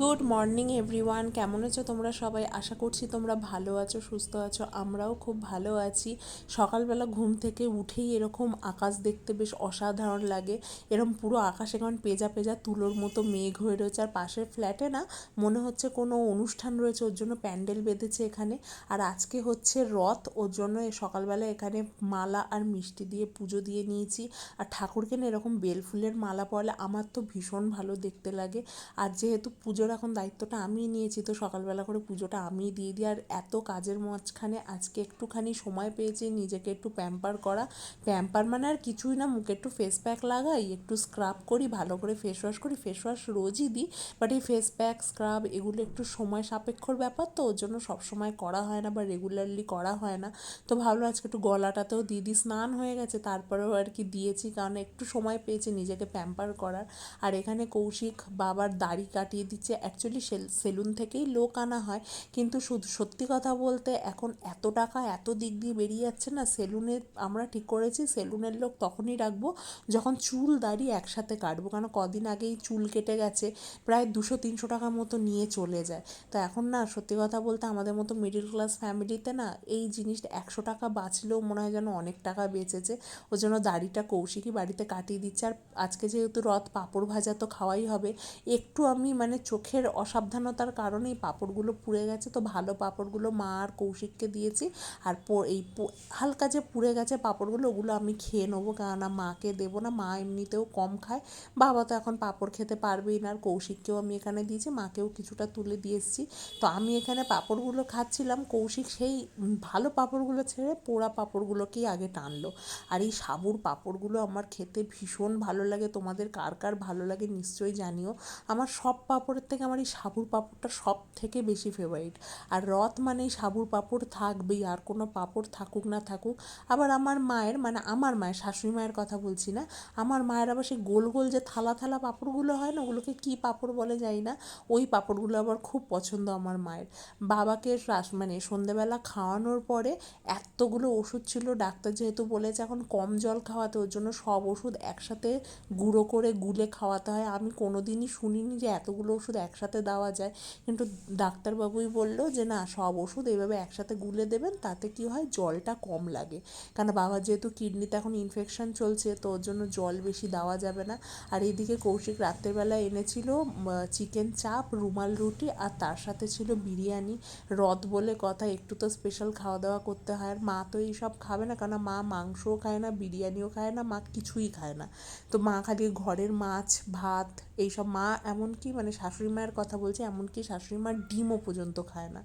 Good morning everyone কেমন আছো তোমরা সবাই? আশা করছি তোমরা ভালো আছো, সুস্থ আছো। আমরাও খুব ভালো আছি। সকালবেলা ঘুম থেকে উঠেই এরকম আকাশ দেখতে বেশ অসাধারণ লাগে। এরকম পুরো আকাশ এখন পেজা পেজা তুলোর মতো মেঘ হয়ে রয়েছে। আর পাশের ফ্ল্যাটে না মনে হচ্ছে কোনো অনুষ্ঠান রয়েছে, ওর জন্য প্যান্ডেল বেঁধেছে এখানে। আর আজকে হচ্ছে রথ, ওর জন্য সকালবেলা এখানে মালা আর মিষ্টি দিয়ে পুজো দিয়ে নিয়েছি। আর ঠাকুরকে না এরকম বেলফুলের মালা পরলে আমার তো ভীষণ ভালো দেখতে লাগে। আর যেহেতু পুজোর এখন দায়িত্বটা আমিই নিয়েছি, তো সকালবেলা করে পুজোটা আমিই দিয়ে দিই। আর এত কাজের মাঝখানে আজকে একটুখানি সময় পেয়েছি, নিজেকে একটু প্যাম্পার করা। প্যাম্পার মানে আর কিছুই না, মুখে একটু ফেস প্যাক লাগাই, একটু স্ক্রাব করি, ভালো করে ফেস ওয়াশ করি ফেস ওয়াশ রোজই দিই। বাট এই ফেস প্যাক স্ক্রাব এগুলো একটু সময় সাপেক্ষর ব্যাপার তো, ওর জন্য সবসময় করা হয় না বা রেগুলারলি করা হয় না। তো ভাবলো আজকে একটু গলাটাতেও দিদি স্নান হয়ে গেছে, তারপরেও আর কি দিয়েছি, কারণ একটু সময় পেয়েছি নিজেকে প্যাম্পার করার। আর এখানে কৌশিক বাবার দাড়ি কাটিয়ে দিচ্ছে অ্যাকচুয়ালি সেলুন থেকেই লোক আনা হয়। কিন্তু শুধু, সত্যি কথা বলতে এখন এত টাকা, এত দিক দিয়ে বেরিয়ে যাচ্ছে না সেলুনে আমরা ঠিক করেছি সেলুনের লোক তখনই রাখব, যখন চুল দাড়ি একসাথে কাটবো। কারণ কদিন আগেই চুল কেটে গেছে, প্রায় দুশো, তিনশো টাকার মতো নিয়ে চলে যায়। তো এখন না, সত্যি কথা বলতে আমাদের মতো মিডিল ক্লাস ফ্যামিলিতে না, এই জিনিসটা একশো টাকা বাঁচলেও মনে হয় যেন অনেক টাকা বেঁচেছে। ওই জন্য দাড়িটা কৌশিকই বাড়িতে কাটিয়ে দিচ্ছে। আর আজকে যেহেতু রথ, পাঁপড় ভাজা তো খাওয়াই হবে, একটু আমি মানে চোখের অসাবধানতার কারণেই পাঁপড়গুলো পুড়ে গেছে। তো ভালো পাঁপড়গুলো মা আর কৌশিককে দিয়েছি। আর এই হালকা যে পুড়ে গেছে পাঁপড়গুলো, ওগুলো আমি খেয়ে নেব। কেননা মাকে দেবো না, মা এমনিতেও কম খায়। বাবা তো এখন পাঁপড় খেতে পারবেই না, আর কৌশিককেও আমি এখানে দিয়েছি, মাকেও কিছুটা তুলে দিয়ে এসেছি। তো আমি এখানে পাঁপড়গুলো খাচ্ছিলাম, কৌশিক সেই ভালো পাঁপড়গুলো ছেড়ে পোড়া পাঁপড়গুলোকেই আগে টানলো। আর এই সাবুর পাঁপড়গুলো আমার খেতে ভীষণ ভালো লাগে, তোমাদের কার কার ভালো লাগে নিশ্চয়ই জানিও। আমার সব পাঁপড়ের থেকে আমার এই সাবুর পাঁপড়টা সব থেকে বেশি ফেভারিট আর রথ মানেই সাবুর পাঁপড় থাকবেই, আর কোনো পাঁপড় থাকুক না থাকুক। আবার আমার মায়ের মানে আমার মায়ের, শাশুড়ি মায়ের কথা বলছি না, আমার মায়ের আবার সেই গোল গোল যে থালা থালা পাঁপড়গুলো হয় না, ওগুলোকে কী পাঁপড় বলে যাই না, ওই পাঁপড়গুলো আবার খুব পছন্দ আমার মায়ের। বাবাকে মানে সন্ধেবেলা খাওয়ানোর পরে এতগুলো ওষুধ ছিল, ডাক্তার যেহেতু বলেছে এখন কম জল খাওয়াতে, ওর জন্য সব ওষুধ একসাথে গুঁড়ো করে গুলে খাওয়াতে হয়। আমি কোনো দিনই শুনিনি যে এতগুলো ওষুধ একসাথে দেওয়া যায়। কিন্তু ডাক্তারবাবুই বলল যে, না, সব ওষুধ এইভাবে একসাথে গুলে দেবেন, তাতে কি হয়? জলটা কম লাগে। কারণ বাবার যেহেতু কিডনিতে এখন ইনফেকশন চলছে, তো ওর জন্য জল বেশি দেওয়া যাবে না। আর এইদিকে কৌশিক রাত্রেবেলা এনেছিল চিকেন চাপ, রুমাল রুটি, আর তার সাথে ছিল বিরিয়ানি। রথ বলে কথা, একটু তো স্পেশাল খাওয়া দাওয়া করতে হয়। আর মা তো এইসব খাবে না কারণ মা মাংসও খায় না, বিরিয়ানিও খায় না, মা কিছুই খায় না। তো মা খালি ঘরের মাছ, ভাত, এইসব মা এমনকি মানে শাশুড়ি মায়ের কথা বলছি এমনকি শাশুড়ি মার ডিমও পর্যন্ত খায় না।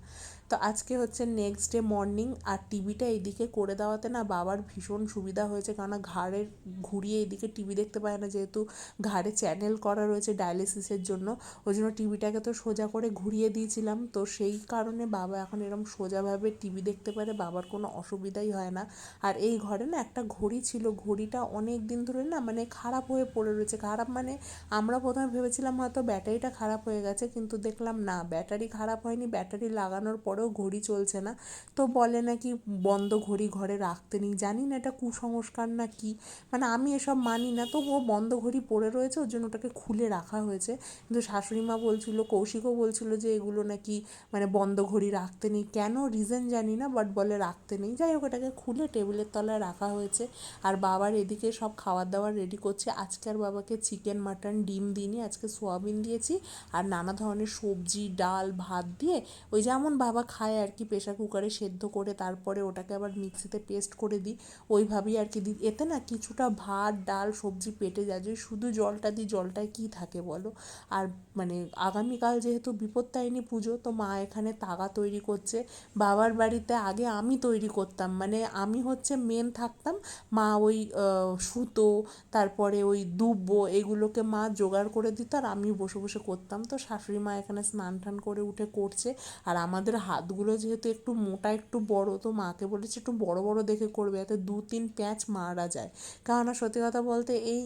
তো আজকে হচ্ছে নেক্সট ডে মর্নিং আর টিভিটা এইদিকে করে দেওয়াতে না বাবার ভীষণ সুবিধা হয়েছে। কেননা ঘাড়ের ঘুরিয়ে এইদিকে টিভি দেখতে পায় না, যেহেতু ঘাড়ে চ্যানেল করা রয়েছে ডায়ালিসিসের জন্য। ওই জন্য টিভিটাকে তো সোজা করে ঘুরিয়ে দিয়েছিলাম। তো সেই কারণে বাবা এখন এরকম সোজাভাবে টিভি দেখতে পারে বাবার কোনো অসুবিধাই হয় না। আর এই ঘরে না একটা ঘড়ি ছিল। ঘড়িটা অনেক দিন ধরে না মানে খারাপ হয়ে পড়ে রয়েছে। খারাপ মানে আমরা প্রথমে ভেবেছিলাম হয়তো ব্যাটারিটা খারাপ হয়ে গেছে, কিন্তু দেখলাম না, ব্যাটারি খারাপ হয়নি। ব্যাটারি লাগানোর পরেও ঘড়ি চলছে না। তো বলে নাকি বন্ধ ঘড়ি ঘরে রাখতে নেই। জানি না এটা কুসংস্কার না কি। মানে আমি এসব মানি না। তো ও বন্ধ ঘড়ি পড়ে রয়েছে, ওর জন্য ওটাকে খুলে রাখা হয়েছে। কিন্তু শাশুড়ি মা বলছিল, কৌশিকও বলছিল যে এগুলো নাকি মানে বন্ধ ঘড়ি রাখতে নেই। কেন? রিজন জানি না বাট বলে রাখতে নেই। যাই হোক, এটাকে খুলে টেবিলের তলায় রাখা হয়েছে। আর বাবার এদিকে সব খাবার দাবার রেডি করছে। আজকে আর বাবাকে চিকেন মাটন ডিম দিইনি। আজকে সোয়াবিন দিয়েছি। আর নানা ধরনের সবজি, ডাল, ভাত দিয়ে ওই যেমন বাবা খায় আর কি প্রেশার কুকারে সেদ্ধ করে তারপরে ওটাকে আবার মিক্সিতে পেস্ট করে দিই। ওইভাবেই আর কি দিই। এতে না কিছুটা ভাত, ডাল, সবজি পেটে যায়। যদি শুধু জলটা দিই, জলটায় কী থাকে বলো? আর মানে আগামীকাল যেহেতু বিপত্তায়নী পুজো, তো মা এখানে তাগা তৈরি করছে। বাবার বাড়িতে আগে আমি তৈরি করতাম। মানে আমি হচ্ছে মেন থাকতাম মা ওই সুতো, তারপরে ওই দুব্বো এগুলোকে মা জোগাড় করে দিত আর আমি বসে বসে করতাম। তো শাশুড়ি মা এখানে স্নান টান করে উঠে করছে। আর আমাদের হাতগুলো যেহেতু একটু মোটা, একটু বড়, তো মাকে বলেছে একটু বড় বড় দেখে করবে। যাতে দু তিন প্যাঁচ মারা যায়। কেননা সত্যি কথা বলতে এই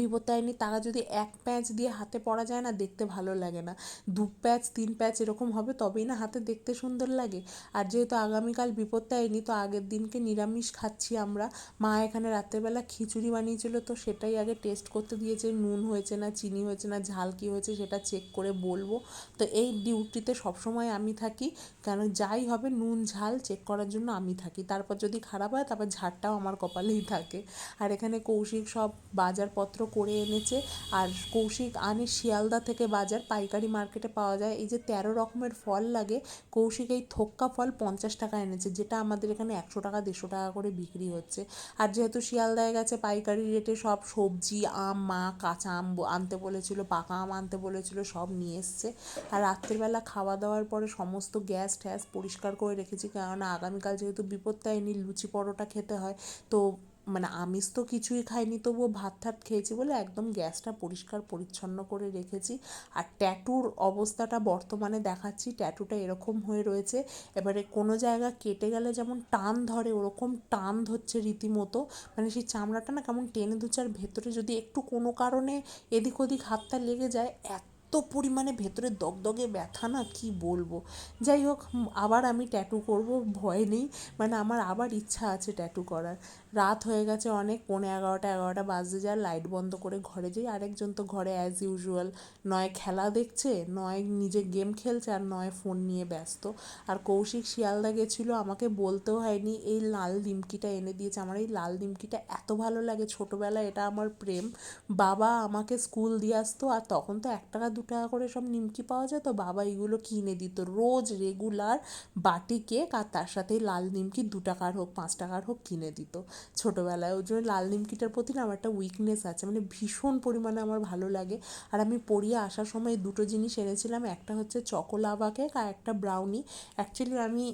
বিপত্তায়নী তারা যদি এক প্যাঁচ দিয়ে হাতে পরা যায় না, দেখতে ভালো লাগে না। দু প্যাঁচ, তিন প্যাঁচ এরকম হবে, তবেই না হাতে দেখতে সুন্দর লাগে। আর যেহেতু আগামীকাল বিপত্তায়নী তো আগের দিনকে নিরামিষ খাচ্ছি আমরা। মা এখানে রাত্রেবেলা খিচুড়ি বানিয়েছিল, তো সেটাই আগে টেস্ট করতে দিয়েছে। নুন হয়েছে না, চিনি হয়েছে না, ঝাল কী হয়েছে সেটা চেক করে বলব। তো এই ডিউটিতে সবসময় আমি থাকি। কেন যাই হবে, নুন, ঝাল চেক করার জন্য আমি থাকি। তারপর যদি খারাপ হয়, তারপর ঝাড়টাও আমার কপালেই থাকে। আর এখানে কৌশিক সব বাজারপত্র করে এনেছে। আর কৌশিক আনে শিয়ালদা থেকে বাজার পাইকারি মার্কেটে পাওয়া যায়। এই যে তেরো রকমের ফল লাগে, কৌশিক এই থোক্কা ফল পঞ্চাশ টাকা এনেছে, যেটা আমাদের এখানে একশো টাকা, দেড়শো টাকা করে বিক্রি হচ্ছে। আর যেহেতু শিয়ালদায় গেছে, পাইকারি রেটে সব সবজি, আম, মা, কাঁচা আম আনতে বলেছিল, পাকা আম আনতে বলেছিল, সব নিয়ে এসছে। আর রাত্রিবেলা খাওয়া দাওয়ার পরে সমস্ত গ্যাস ট্যাস পরিষ্কার করে রেখেছি, কেননা আগামীকাল যেহেতু বিপত্তায়নী লুচি পরোটা খেতে হয়, তো মানে আমিষ তো কিছুই খাইনি, তবুও ভাত ঠাত খেয়েছি বলে একদম গ্যাসটা পরিষ্কার পরিচ্ছন্ন করে রেখেছি। আর ট্যাটুর অবস্থাটা বর্তমানে দেখাচ্ছি, ট্যাটুটা এরকম হয়ে রয়েছে। এবারে কোনো জায়গা কেটে গেলে যেমন টান ধরে, ওরকম টান ধরছে রীতিমতো। মানে সেই চামড়াটা না কেমন টেনে ধরছে আর ভেতরে যদি একটু কোনো কারণে এদিক ওদিক হাতটা লেগে যায়, এত পরিমাণে ভেতরে দগদগে ব্যথা না, কি বলব? যাই হোক আবার আমি ট্যাটু করব, ভয় নেই। মানে আমার আবার ইচ্ছা আছে ট্যাটু করার। রাত হয়ে গেছে অনেক, পৌনে এগারোটা এগারোটা বাজে যায় লাইট বন্ধ করে ঘরে যাই। আরেকজন তো ঘরে অ্যাজ ইউজুয়াল নয় খেলা দেখছে, নয় নিজে গেম খেলছে আর নয় ফোন নিয়ে ব্যস্ত। আর কৌশিক শিয়ালদা গেছিল, আমাকে বলতেও হয়নি, এই লাল ডিমকিটা এনে দিয়েছে। আমার এই লাল ডিমকিটা এত ভালো লাগে, ছোটোবেলায় এটা আমার প্রেম। বাবা আমাকে স্কুল দিয়ে আসতো আর তখন তো এক টাকা, দু টাকা করে সব নিমকি পাওয়া যায় তো বাবা এগুলো কিনে দিত। রোজ রেগুলার বাটি কেক আর তার সাথে লাল নিমকি দু টাকার হোক, পাঁচ টাকার হোক কিনে দিত। ছোটোবেলায় ওই জন্য লাল নিমকিটার প্রতি না আমার একটা উইকনেস আছে মানে ভীষণ পরিমাণে আমার ভালো লাগে। আর আমি পড়িয়ে আসার সময় দুটো জিনিস এনেছিলাম, একটা হচ্ছে চকোলাভা কেক আর একটা ব্রাউনি অ্যাকচুয়ালি আমি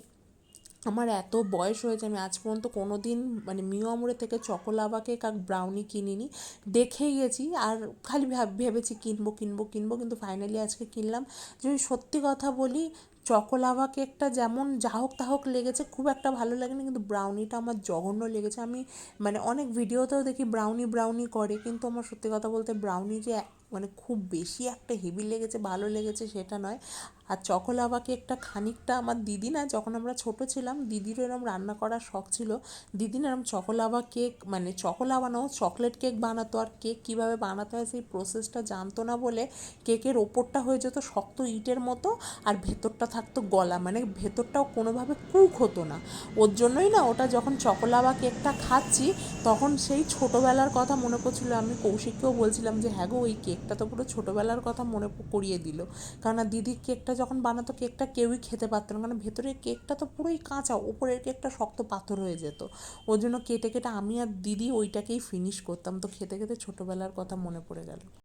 আমার এত বয়স হয়েছে, আমি আজ পর্যন্ত কোনো দিন মানে মিও আমরে থেকে চকোলাবাকে কাক ব্রাউনি কিনিনি। দেখে গেছি আর খালি ভাব- ভেবেছি কিনবো কিনবো কিনবো, কিন্তু ফাইনালি আজকে কিনলাম। যদি সত্যি কথা বলি চকোলাভা কেকটা যেমন যা হোক তা হোক লেগেছে, খুব একটা ভালো লাগেনি, কিন্তু ব্রাউনিটা আমার জঘন্য লেগেছে। আমি মানে অনেক ভিডিওতেও দেখি ব্রাউনি ব্রাউনি করে, কিন্তু আমার সত্যি কথা বলতে ব্রাউনি যে মানে খুব বেশি একটা হেভি লেগেছে, ভালো লেগেছে সেটা নয়। আর চকোলাভা কেকটা খানিকটা আমার দিদি না যখন আমরা ছোট ছিলাম দিদিরও এরম রান্না করার শখ ছিল দিদি এরম চকোলাভা কেক মানে চকোলাভা নাও চকলেট কেক বানাতো, আর কেক কীভাবে বানাতে হয় সেই প্রসেসটা জানতো না বলে কেকের ওপরটা হয়ে যেত শক্ত ইটের মতো, আর ভেতরটা থাকতো গলা মানে ভেতরটাও কোনোভাবে কুক হতো না। ওর জন্যই না ওটা যখন চকলা চকোলাভা কেকটা খাচ্ছি, তখন সেই ছোটোবেলার কথা মনে পড়ছিল। আমি কৌশিককেও বলছিলাম যে হ্যাঁ গো, ওই কেকটা তো পুরো ছোটোবেলার কথা মনে করিয়ে দিল। কারণ দিদির কেকটা যখন বানাতো, কেকটা কেউই খেতে পারতো না। কারণ ভেতরের কেকটা তো পুরোই কাঁচা, ওপরের কেকটা শক্ত পাথর হয়ে যেত। ওর জন্য কেটে কেটে আমি আর দিদি ওইটাকেই ফিনিশ করতাম। তো খেতে খেতে ছোটোবেলার কথা মনে পড়ে গেল।